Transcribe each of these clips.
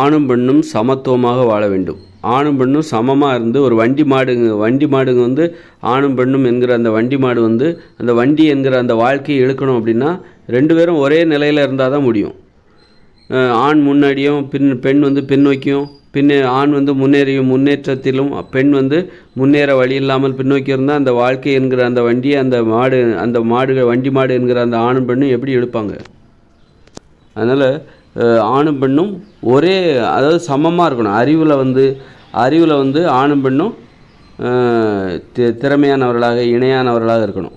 ஆணும் பெண்ணும் சமத்துவமாக வாழ வேண்டும். ஆணும் பெண்ணும் சமமாக இருந்து ஒரு வண்டி மாடுங்க வண்டி மாடுங்க வந்து ஆணும் பெண்ணும் என்கிற அந்த வண்டி மாடு வந்து அந்த வண்டி என்கிற அந்த வாழ்க்கையை இழுக்கணும் அப்படின்னா ரெண்டு பேரும் ஒரே நிலையில் இருந்தால் தான் முடியும். ஆண் முன்னாடியும் பின் பெண் வந்து பின்னோக்கியும் பின்னே ஆண் வந்து முன்னேறியும் முன்னேற்றத்திலும் பெண் வந்து முன்னேற வழி இல்லாமல் பின்னோக்கி இருந்தால் அந்த வாழ்க்கை என்கிற அந்த வண்டியை அந்த மாடு அந்த மாடுகள் வண்டி மாடு என்கிற அந்த ஆணும் பெண்ணும் எப்படி இழுப்பாங்க? அதனால் ஆணும் பெண்ணும் ஒரே அதாவது சமமாக இருக்கணும். அறிவில் வந்து அறிவில் வந்து ஆணும் பெண்ணும் திறமையானவர்களாக இணையானவர்களாக இருக்கணும்.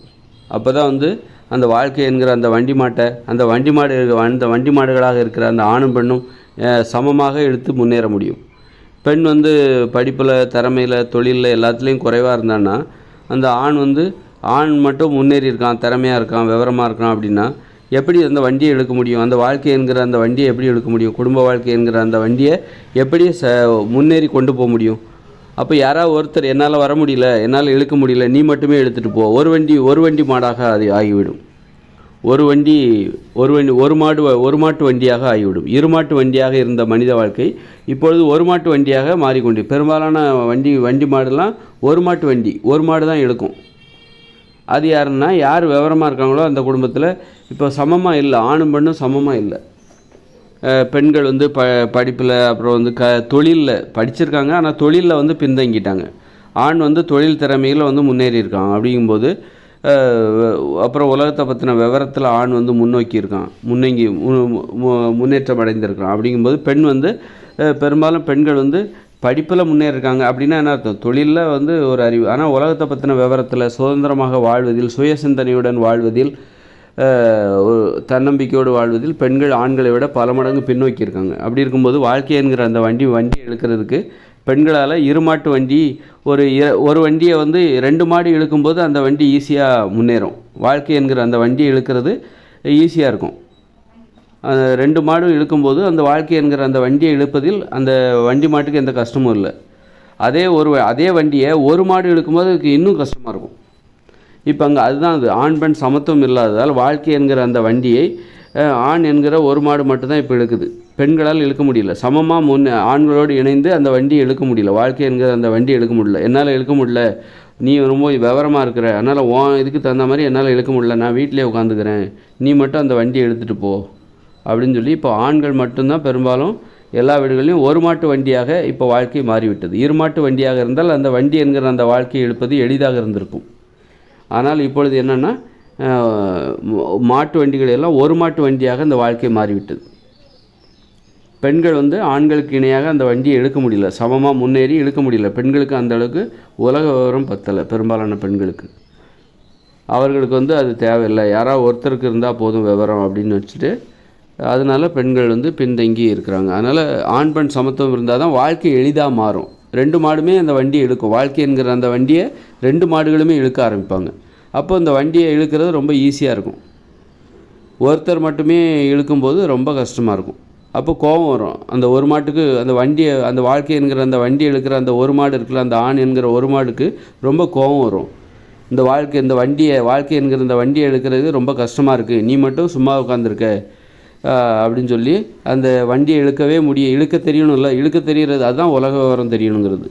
அப்போ தான் வந்து அந்த வாழ்க்கை என்கிற அந்த வண்டி மாட்டை அந்த வண்டி மாடு அந்த வண்டி மாடுகளாக இருக்கிற அந்த ஆணும் பெண்ணும் சமமாக எடுத்து முன்னேற முடியும். பெண் வந்து படிப்பில் திறமையில் தொழிலில் எல்லாத்துலேயும் குறைவாக இருந்தான்னா அந்த ஆண் வந்து ஆண் மட்டும் முன்னேறி இருக்கான் திறமையாக இருக்கான் விவரமாக இருக்கான் அப்படின்னா எப்படி அந்த வண்டியை எடுக்க முடியும்? அந்த வாழ்க்கை என்கிற அந்த வண்டியை எப்படி எடுக்க முடியும்? குடும்ப வாழ்க்கை என்கிற அந்த வண்டியை எப்படி ச முன்னேறி கொண்டு போக முடியும்? அப்போ யாராவது ஒருத்தர் என்னால் வர முடியல என்னால் இழுக்க முடியல நீ மட்டுமே எடுத்துகிட்டு போ. ஒரு வண்டி ஒரு வண்டி மாடாக அது ஆகிவிடும். ஒரு வண்டி ஒரு வண்டி ஒரு மாடு வ- ஒரு மாட்டு வண்டியாக ஆகிவிடும். இரு மாட்டு வண்டியாக இருந்த மனித வாழ்க்கை இப்பொழுது ஒரு மாட்டு வண்டியாக மாறிக்கொண்டு பெரும்பாலான வண்டி வண்டி மாடுலாம் ஒரு மாட்டு வண்டி ஒரு மாடு தான் இழுக்கும் அது யாருன்னா யார் விவரமாக இருக்காங்களோ அந்த குடும்பத்தில் இப்போ சமமாக இல்லை ஆணும் பெண்ணும் சமமாக இல்லை. பெண்கள் வந்து ப படிப்பில் அப்புறம் வந்து க தொழிலில் படிச்சிருக்காங்க ஆனால் தொழிலில் வந்து பின்தங்கிட்டாங்க. ஆண் வந்து தொழில் திறமையில் வந்து முன்னேறி இருக்கான். அப்படிங்கும்போது அப்புறம் உலகத்தை பற்றின விவரத்தில் ஆண் வந்து முன்னோக்கி இருக்கான். முன்னங்கி மு- மு- முன்னேற்றம் அடைந்திருக்கான். அப்படிங்கும்போது பெண் வந்து பெரும்பாலும் பெண்கள் வந்து படிப்பில் முன்னேறிருக்காங்க அப்படின்னா என்ன அர்த்தம்? தொழிலில் வந்து ஒரு அறிவு. ஆனால் உலகத்தை பற்றின விவரத்தில் சுதந்திரமாக வாழ்வதில் சுய சிந்தனையுடன் வாழ்வதில் ஒரு தன்னம்பிக்கையோடு வாழ்வதில் பெண்கள் ஆண்களை விட பல மடங்கு பின்னோக்கி இருக்காங்க. அப்படி இருக்கும்போது வாழ்க்கை என்கிற அந்த வண்டி வண்டி இழுக்கிறதுக்கு பெண்களால் இருமாட்டு வண்டி ஒரு ஒரு வண்டியை வந்து ரெண்டு மாடு இழுக்கும்போது அந்த வண்டி ஈஸியாக முன்னேறும். வாழ்க்கை என்கிற அந்த வண்டியை இழுக்கிறது ஈஸியாக இருக்கும். அந்த ரெண்டு மாடும் இழுக்கும்போது அந்த வாழ்க்கை என்கிற அந்த வண்டியை இழுப்பதில் அந்த வண்டி மாட்டுக்கு எந்த கஷ்டமும் இல்லை. அதே ஒரு அதே வண்டியை ஒரு மாடு இழுக்கும்போது அதுக்கு இன்னும் கஷ்டமாக இருக்கும். இப்போ அங்கே அதுதான் அது. ஆண் பெண் சமத்துவம் இல்லாததால் வாழ்க்கை என்கிற அந்த வண்டியை ஆண் என்கிற ஒரு மாடு மட்டும்தான் இப்போ இழுக்குது. பெண்களால் இழுக்க முடியல. சமமாக முன் ஆண்களோடு இணைந்து அந்த வண்டியை இழுக்க முடியல. வாழ்க்கை என்கிற அந்த வண்டியை இழுக்க முடியல. என்னால் இழுக்க முடியல. நீ ரொம்ப விவரமாக இருக்கிற அதனால் உன் இதுக்கு தகுந்த மாதிரி என்னால் இழுக்க முடியல. நான் வீட்டிலே உட்காந்துக்கிறேன் நீ மட்டும் அந்த வண்டியை எடுத்துகிட்டு போ. அப்படின்னு சொல்லி இப்போ ஆண்கள் மட்டும்தான் பெரும்பாலும் எல்லா வீடுகளிலும் ஒரு மாட்டு வண்டியாக இப்போ வாழ்க்கை மாறிவிட்டது. இரு மாட்டு வண்டியாக இருந்தால் அந்த வண்டி என்கிற அந்த வாழ்க்கையை எழுப்பது எளிதாக இருந்திருக்கும். ஆனால் இப்பொழுது என்னென்னா மாட்டு வண்டிகள் எல்லாம் ஒரு மாட்டு வண்டியாக அந்த வாழ்க்கை மாறிவிட்டது. பெண்கள் வந்து ஆண்களுக்கு இணையாக அந்த வண்டியை எடுக்க முடியல. சமமாக முன்னேறி எடுக்க முடியல. பெண்களுக்கு அந்த அளவுக்கு உலக விவரம் பத்தலை பெரும்பாலான பெண்களுக்கு. அவர்களுக்கு வந்து அது தேவையில்லை. யாராவது ஒருத்தருக்கு இருந்தால் போதும் விவரம் அப்படின்னு வச்சுட்டு அதனால பெண்கள் வந்து பின்தங்கி இருக்கிறாங்க. அதனால் ஆண் பெண் சமத்துவம் இருந்தால் தான் வாழ்க்கை எளிதாக மாறும். ரெண்டு மாடுமே அந்த வண்டியை இழுக்கும். வாழ்க்கை என்கிற அந்த வண்டியை ரெண்டு மாடுகளுமே இழுக்க ஆரம்பிப்பாங்க. அப்போ அந்த வண்டியை இழுக்கிறது ரொம்ப ஈஸியாக இருக்கும். ஒருத்தர் மட்டுமே இழுக்கும்போது ரொம்ப கஷ்டமாக இருக்கும். அப்போ கோபம் வரும். அந்த ஒரு மாட்டுக்கு அந்த வண்டியை அந்த வாழ்க்கை என்கிற அந்த வண்டி இழுக்கிற அந்த ஒரு மாடு இருக்கிற அந்த ஆண் என்கிற ஒரு மாடுக்கு ரொம்ப கோபம் வரும். இந்த வாழ்க்கை இந்த வண்டியை வாழ்க்கை என்கிற இந்த வண்டியை இழுக்கிறது ரொம்ப கஷ்டமாக இருக்குது நீ மட்டும் சும்மா உட்காந்துருக்க அப்படின்னு சொல்லி அந்த வண்டியை இழுக்கவே முடியும் இழுக்க தெரியணும்ல இழுக்க தெரிகிறது அதுதான் உலக விவரம் தெரியணுங்கிறது.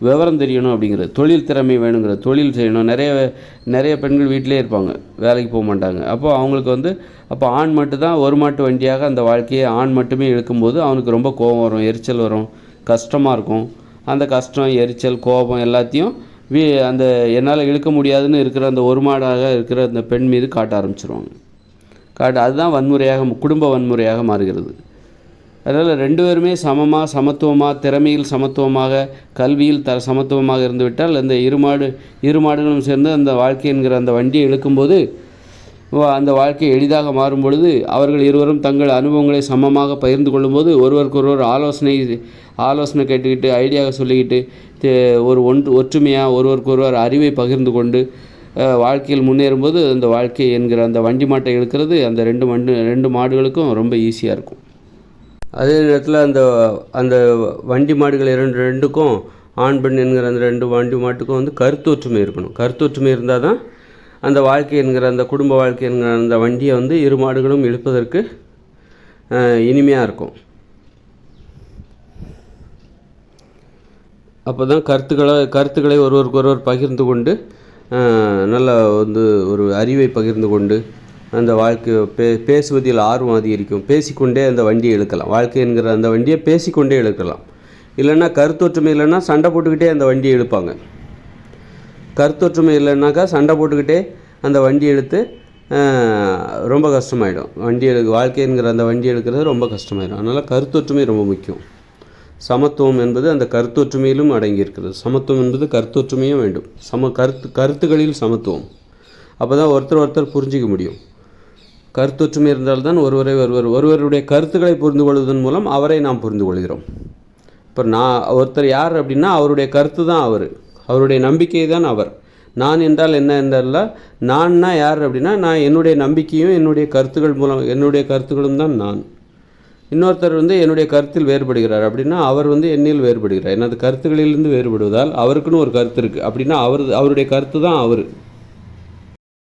விவரம் தெரியணும் அப்படிங்கிறது. தொழில் திறமை வேணுங்கிறது தொழில் செய்யணும். நிறைய நிறைய பெண்கள் வீட்டிலே இருப்பாங்க. வேலைக்கு போக மாட்டாங்க. அப்போ அவங்களுக்கு வந்து அப்போ ஆண் மட்டும்தான் ஒரு மாட்டு வண்டியாக அந்த வாழ்க்கையை ஆண் மட்டுமே இழுக்கும்போது அவனுக்கு ரொம்ப கோபம் வரும் எரிச்சல் வரும். கஷ்டமாக இருக்கும். அந்த கஷ்டம் எரிச்சல் கோபம் எல்லாத்தையும் வீ அந்த என்னால் இழுக்க முடியாதுன்னு இருக்கிற அந்த ஒரு மாடாக இருக்கிற அந்த பெண் மீது காட்ட ஆரம்பிச்சிருவாங்க. காட்டு அதுதான் வன்முறையாக குடும்ப வன்முறையாக மாறுகிறது. அதனால் ரெண்டு பேருமே சமமாக சமத்துவமாக திறமையில் சமத்துவமாக கல்வியில் த சமத்துவமாக இருந்துவிட்டால் அந்த இருமாடு இருமாடுகளும் இரு மாடுகளும் சேர்ந்து அந்த வாழ்க்கை என்கிற அந்த வண்டியை இழுக்கும்போது அந்த வாழ்க்கை எளிதாக மாறும் பொழுது அவர்கள் இருவரும் தங்கள் அனுபவங்களை சமமாக பகிர்ந்து கொள்ளும்போது ஒருவருக்கொருவர் ஆலோசனை ஆலோசனை கேட்டுக்கிட்டு ஐடியாவை சொல்லிக்கிட்டு ஒரு ஒன்று ஒற்றுமையாக ஒருவருக்கொருவர் அறிவை பகிர்ந்து கொண்டு வாழ்க்கையில் முன்னேறும்போது அந்த வாழ்க்கை என்கிற அந்த வண்டி மாட்டை எடுக்கிறது அந்த ரெண்டு மண்டு ரெண்டு மாடுகளுக்கும் ரொம்ப ஈஸியாக இருக்கும். அதே நேரத்தில் அந்த அந்த வண்டி மாடுகள் இரண்டு ரெண்டுக்கும் ஆண் பெண் என்கிற அந்த ரெண்டு வண்டி மாட்டுக்கும் வந்து கருத்தொற்றுமை இருக்கணும். கருத்தொற்றுமை இருந்தால் தான் அந்த வாழ்க்கை என்கிற அந்த குடும்ப வாழ்க்கை என்கிற அந்த வண்டியை வந்து இரு மாடுகளும் இழுப்பதற்கு இனிமையாக இருக்கும். அப்போ தான் கருத்துக்களை கருத்துக்களை ஒருவருக்கு ஒருவர் பகிர்ந்து கொண்டு நல்ல வந்து ஒரு அறிவை பகிர்ந்து கொண்டு அந்த வாழ்க்கை பே பேசுவதில் ஆர்வம் அதிகரிக்கும். பேசிக்கொண்டே அந்த வண்டியை இழுக்கலாம். வாழ்க்கை என்கிற அந்த வண்டியை பேசிக்கொண்டே இழுக்கலாம். இல்லைன்னா கருத்தொற்றுமை இல்லைன்னா சண்டை போட்டுக்கிட்டே அந்த வண்டியை இழுப்பாங்க. கருத்தொற்றுமை இல்லைன்னாக்கா சண்டை போட்டுக்கிட்டே அந்த வண்டி எடுத்து ரொம்ப கஷ்டமாயிடும். வண்டி எழு வாழ்க்கைங்கிற அந்த வண்டி எடுக்கிறது ரொம்ப கஷ்டமாயிடும். அதனால் கருத்தொற்றுமை ரொம்ப முக்கியம். சமத்துவம் என்பது அந்த கருத்தொற்றுமையிலும் அடங்கியிருக்கிறது. சமத்துவம் என்பது கருத்தொற்றுமையும் வேண்டும். சம கருத்து கருத்துகளில் சமத்துவம். அப்போ தான் ஒருத்தர் ஒருத்தர் புரிஞ்சிக்க முடியும். கருத்தொற்றுமை இருந்தால்தான் ஒருவரை ஒருவர் ஒருவருடைய கருத்துக்களை புரிந்து கொள்வதன் மூலம் அவரை நாம் புரிந்து கொள்கிறோம். இப்போ நான் ஒருத்தர் யார் அப்படின்னா அவருடைய கருத்து தான் அவர். அவருடைய நம்பிக்கை தான் அவர். நான் என்றால் என்ன என்றால் நான்னா யார் அப்படின்னா நான் என்னுடைய நம்பிக்கையும் என்னுடைய கருத்துக்கள் மூலம் என்னுடைய கருத்துக்களும் தான் நான். இன்னொருத்தர் வந்து என்னுடைய கருத்தில் வேறுபடுகிறார் அப்படின்னா அவர் வந்து என்னில் வேறுபடுகிறார். எனது கருத்துக்களிலிருந்து வேறுபடுவதால் அவருக்குன்னு ஒரு கருத்து இருக்குது அப்படின்னா அவர் அவருடைய கருத்து தான் அவர்.